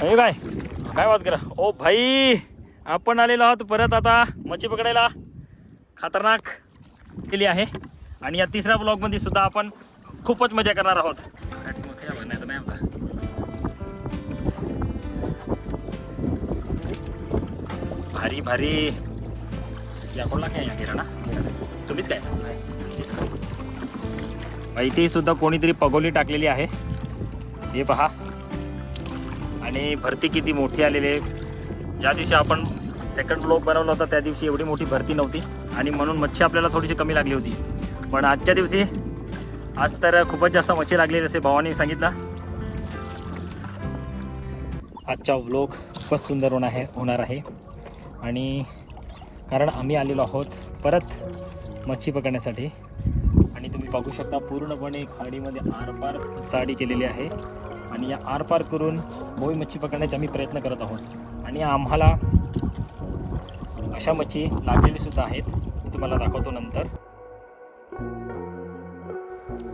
हे काय? काय बात करा? ओ भाई आपण आलेलो आहोत परत आता मच्छी पकडायला. खतरनाक केली आहे. आणि या तिसऱ्या ब्लॉगमध्ये सुद्धा आपण खूपच मजा करणार आहोत. नाही भारी भारी. या कोणला काय या गिरा ना तुम्हीच काय? तुम्हीच काय माहिती सुद्धा कोणीतरी पगोली टाकलेली आहे. हे पहा. आणि भरती किती मोठी आलेली आहे. ज्या दिवशी आपण सेकंड ब्लॉक बनवला होता त्या दिवशी एवढी मोठी भरती नव्हती. आणि म्हणून मच्छी आपल्याला थोडीशी कमी लागली होती. पण आजच्या दिवशी आज तर खूपच जास्त मच्छी लागलेली असे भावाने सांगितलं. आजचा व्लॉग खूपच सुंदर होणार आहे होणार आहे. आणि कारण आम्ही आलेलो आहोत परत मच्छी पकडण्यासाठी. आणि तुम्ही बघू शकता पूर्णपणे खाडीमध्ये आरपार चाडी केलेली आहे. आणि या आरपार करून बोई मच्छी पकडण्याचा आम्ही प्रयत्न करत आहोत. आणि आम्हाला अशा मच्छी लागलेली सुद्धा आहेत. मी तुम्हाला दाखवतो नंतर.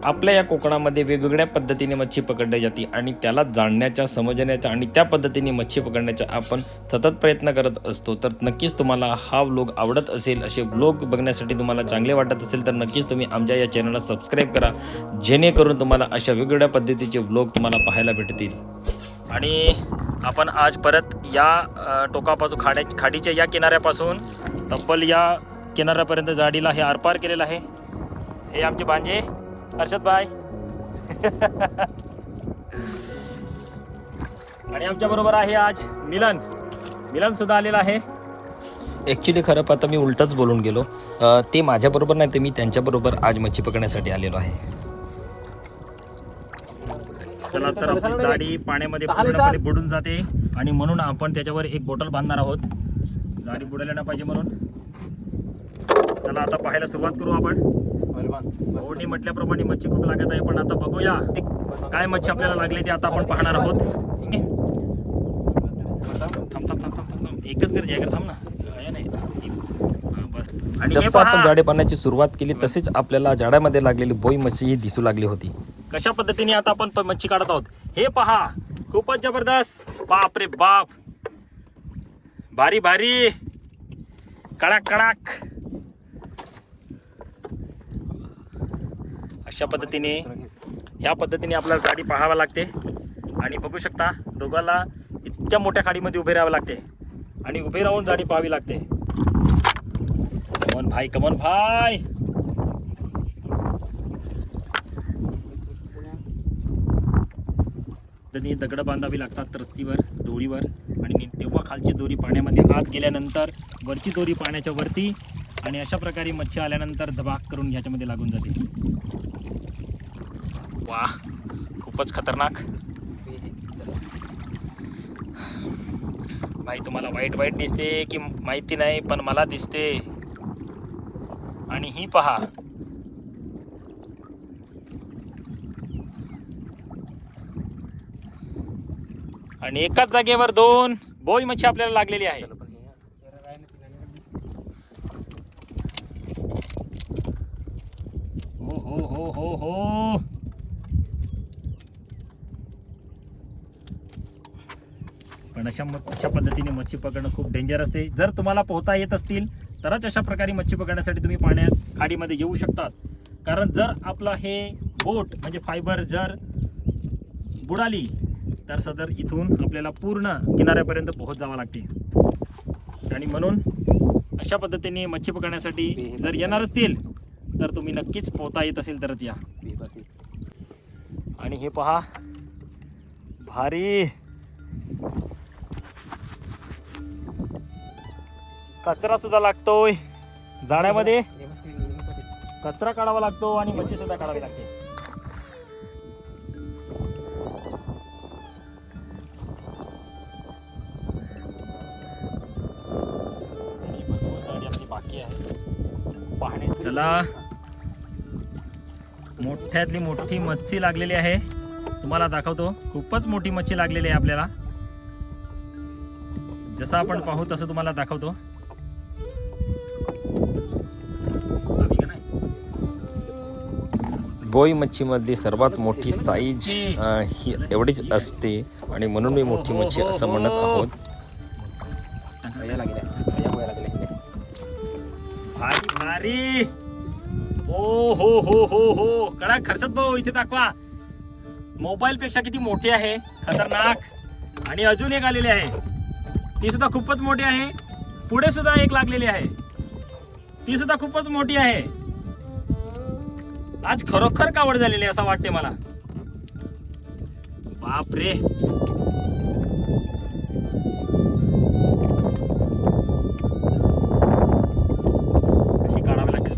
आपल्या या कोकणामध्ये वेगवेगळ्या पद्धतीने मच्छी पकडली जाते आणि त्याला जाणण्याच्या समजण्याच्या आणि त्या पद्धतीने मच्छी पकडण्याचा आपण सतत प्रयत्न करत असतो. तर नक्कीच तुम्हाला हा व्लॉग आवडत असेल असे व्लॉग बघण्यासाठी तुम्हाला चांगले वाटत असेल तर नक्कीच तुम्ही आमच्या या चॅनलला सबस्क्राईब करा. जेणेकरून तुम्हाला अशा वेगवेगळ्या पद्धतीचे व्लॉग तुम्हाला पाहायला भेटतील. आणि आपण आज परत या टोकापासून खाड्या खाडीच्या या किनाऱ्यापासून तब्बल या किनाऱ्यापर्यंत जाडीला हे आरपार केलेलं आहे. हे आमचे बांजे हर्षद भाई. आणि आमच्या बरोबर आहे आज मिलन. मिलन सुद्धा आलेला आहे. ॲक्च्युली खरं पाहता मी उलटच बोलून गेलो. अ, ते माझ्याबरोबर नाही तर मी त्यांच्याबरोबर आज मच्छी पकडण्यासाठी आलेलो आहे. चला तर आपली जाडी पाण्यामध्ये पूर्णपणे बुडून जाते. आणि म्हणून आपण त्याच्यावर एक बॉटल बांधणार आहोत. जाडी बुडायला नाही पाहिजे म्हणून. चला आता पाहायला सुरुवात करू आपण. भाऊनी म्हटल्याप्रमाणे मच्छी खूप लागत आहे पण आता बघूया. ते काय मच्छी आपल्याला लागली ते आता आपण पाहणार आहोत. थांब थांब थांब थांब थांब एकच जायगर थांब ना. नाही. बस. जसं आपण जाडे पाण्याची सुरुवात केली तसेच आपल्याला जाड्यामध्ये लागलेली बोई मच्छी ही दिसू लागली होती. कशा पद्धतीने आता आपण मच्छी काढत आहोत? हे पहा. खूपच जबरदस्त. बाप रे बाप. भारी भारी. कडाक कडाक. अशा पद्धतीने ह्या पद्धतीने आपल्याला गाडी पाहावं लागते. आणि बघू शकता दोघाला इतक्या मोठ्या खाडीमध्ये उभे राहावं लागते. आणि उभे राहून गाडी पाहावी लागते. कमन भाई कमन भाई! त्यांनी दगडं बांधावी लागतात रस्सीवर दोरीवर. आणि तेव्हा खालची दोरी पाण्यामध्ये आत गेल्यानंतर वरची दोरी पाण्याच्या वरती. आणि अशा प्रकारे मच्छी आल्यानंतर दबाग करून ह्याच्यामध्ये लागून जाते. वा खूपच खतरनाक. भाई तुम्हाला वाईट वाईट दिसते की माहिती नाही पण मला दिसते. आणि ही पहा. आणि एकाच जागेवर दोन बोई मच्छी आपल्याला लागलेली आहे. हो हो हो हो हो. पण अशा म- अशा पद्धतीने मच्छी पकडणं खूप डेंजर असते. जर तुम्हाला पोहता येत असतील तरच अशा प्रकारे मच्छी पकडण्यासाठी तुम्ही पाण्यात खाडीमध्ये येऊ शकतात. कारण जर आपलं हे बोट म्हणजे फायबर जर बुडाली तर सदर इथून आपल्याला पूर्ण किनाऱ्यापर्यंत पोहोच जावं लागते. आणि म्हणून अशा पद्धतीने मच्छी पकडण्यासाठी जर येणार असतील तर तुम्ही नक्कीच पोहता येत असेल तरच या. आणि हे पहा भारी. कचरा सुद्धा लागतोय. जाण्यामध्ये कचरा काढावा लागतो आणि मच्छी सुद्धा काढावी लागते. बाकी आहे. पाहणे चला. मोठ्यातली मोठी मच्छी लागलेली आहे. तुम्हाला दाखवतो खूपच मोठी मच्छी लागलेली आहे आपल्याला. जसं आपण पाहू तसं तुम्हाला दाखवतो. बोई मच्छीमधली सर्वात मोठी साईज ही एवढीच असते. आणि म्हणून मी मोठी मच्छी असं म्हणत आहोत. भारी भारी. ओ हो हो हो हो. कडा खर्चत भाऊ इथे दाखवा. मोबाईल पेक्षा किती मोठी आहे? खतरनाक. आणि अजून एक आलेली आहे. ती सुद्धा खूपच मोठी आहे. पुढे सुद्धा एक लागलेली आहे. ती सुद्धा खूपच मोठी आहे. आज खरोखर कावड झालेली असं वाटते मला. बापरे. अशी काढावी लागते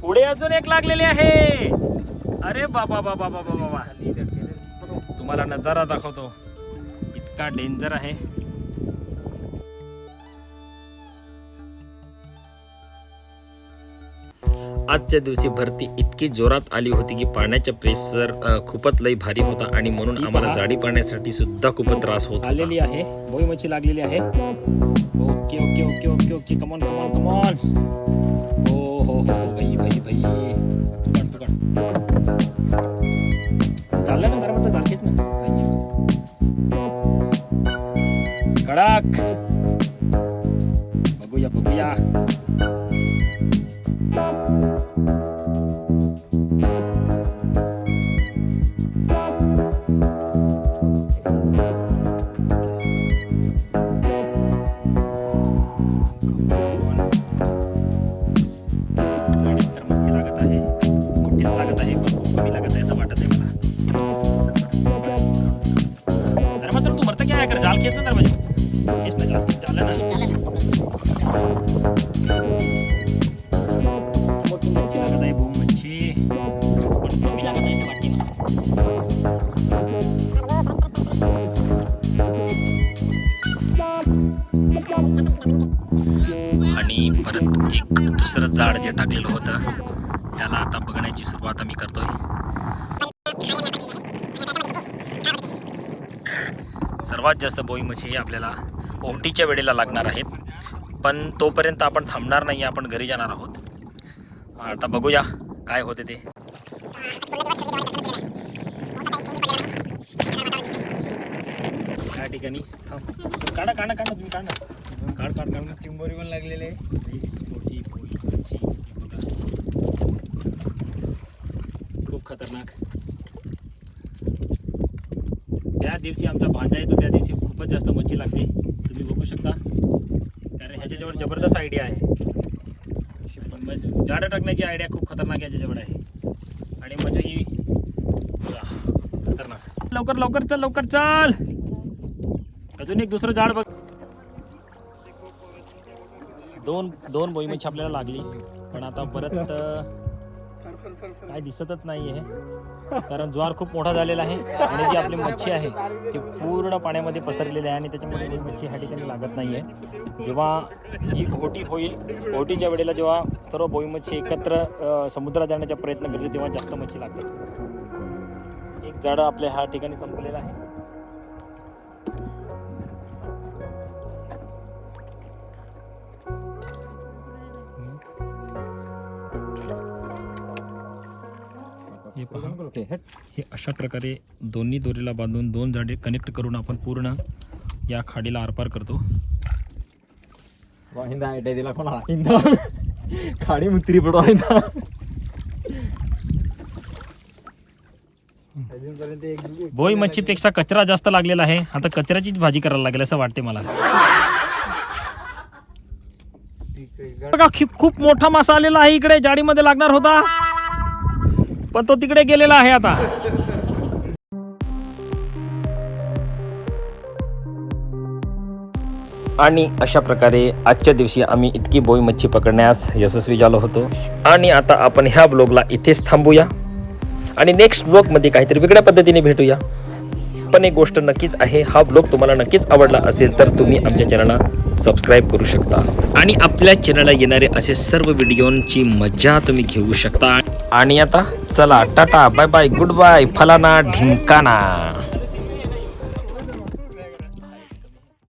पुढे अजून एक लागलेली आहे. अरे बाबा बाबा बाबा बाबा. तुम्हाला नजारा दाखवतो. इतका डेंजर आहे. आजच्या दिवशी भरती इतकी जोरात आली होती की पाण्याचा प्रेशर खूपच लई भारी होता आणि म्हणून आम्हाला. जाडी पाण्यासाठी सुद्धा खूपच त्रास होत होता. आलेली आहे. बोई मच्छी लागलेली आहे. Okay okay okay okay okay. Come on come on come on हो हो हो. Kadak, Baguya, baguya! झाड जे टाकलेलं होतं त्याला आता बघण्याची सुरुवात आम्ही करतोय. सर्वात जास्त बोई मच्छी ही आपल्याला ओहटीच्या वेळेला लागणार आहेत. पण तोपर्यंत आपण थांबणार नाही आपण घरी जाणार आहोत. आता बघूया काय होते ते. या ठिकाणी थांब. काढा काढा काढा तुम्ही काढा. काढ काढ काढ. चिंबोरी पण लागलेले Nice, मोठी बघा. खूप खतरनाक. त्या दिवशी आमचा भांजा येतो त्या दिवशी खूपच जास्त मच्छी लागते. तुम्ही बघू शकता. कारण ह्याच्याजवळ जबरदस्त आयडिया आहे. पण झाडं टाकण्याची आयडिया खूप खतरनाक ह्याच्याजवळ आहे. आणि मजा ही खतरनाक. लवकर लवकर चल लवकर चल. अजून एक दुसरं झाड बघ. दोन दोन बोई मच्छी आपल्याला लागली. पण आता परत काय दिसतच नाही आहे कारण ज्वार खूप मोठा झालेला आहे आणि जी आपली मच्छी आहे ती पूर्ण पाण्यामध्ये पसरलेली आहे आणि त्याच्यामध्ये मच्छी ह्या ठिकाणी लागत नाही आहे जेव्हा ही होटी होईल होटीच्या वेळेला जेव्हा सर्व बोई मच्छी एकत्र समुद्रात जाण्याचा प्रयत्न करते तेव्हा जास्त मच्छी लागते एक झाडं आपल्या ह्या ठिकाणी संपलेलं आहे. हे. पहा हे अशा प्रकारे दोन्ही दोरीला बांधून दोन झाडे कनेक्ट करून आपण पूर्ण या खाडीला आरपार करतो. वाहिंदा आयडिया दिला खाडी मुत्री पडो हिंदा अजूनपर्यंत एक बोई मच्छीपेक्षा कचरा जास्त लागलेला आहे. आता कचऱ्याचीच भाजी करायला लागेल असं वाटते मला. बघा खूप मोठा मासा आलेला आहे इकडे. जाडीमध्ये लागणार होता. पण तो तिकडे गेलेला आहे आता. आणि अशा प्रकारे आजच्या दिवशी आम्ही इतकी बोई मच्छी पकडण्यास यशस्वी झालो होतो. आणि आता आपण ह्या ब्लॉगला इथेच थांबूया. आणि नेक्स्ट ब्लॉगमध्ये काहीतरी वेगळ्या पद्धतीने भेटूया. पण एक गोष्ट नक्कीच आहे हा ब्लॉग तुम्हाला नक्कीच आवडला असेल तर तुम्ही आमच्या चॅनलला सबस्क्राईब करू शकता. आणि आपल्या चॅनलला येणारे असे सर्व व्हिडिओंची मजा तुम्ही घेऊ शकता. आणि आता चला tata bye bye goodbye फलाना ढिंकाना.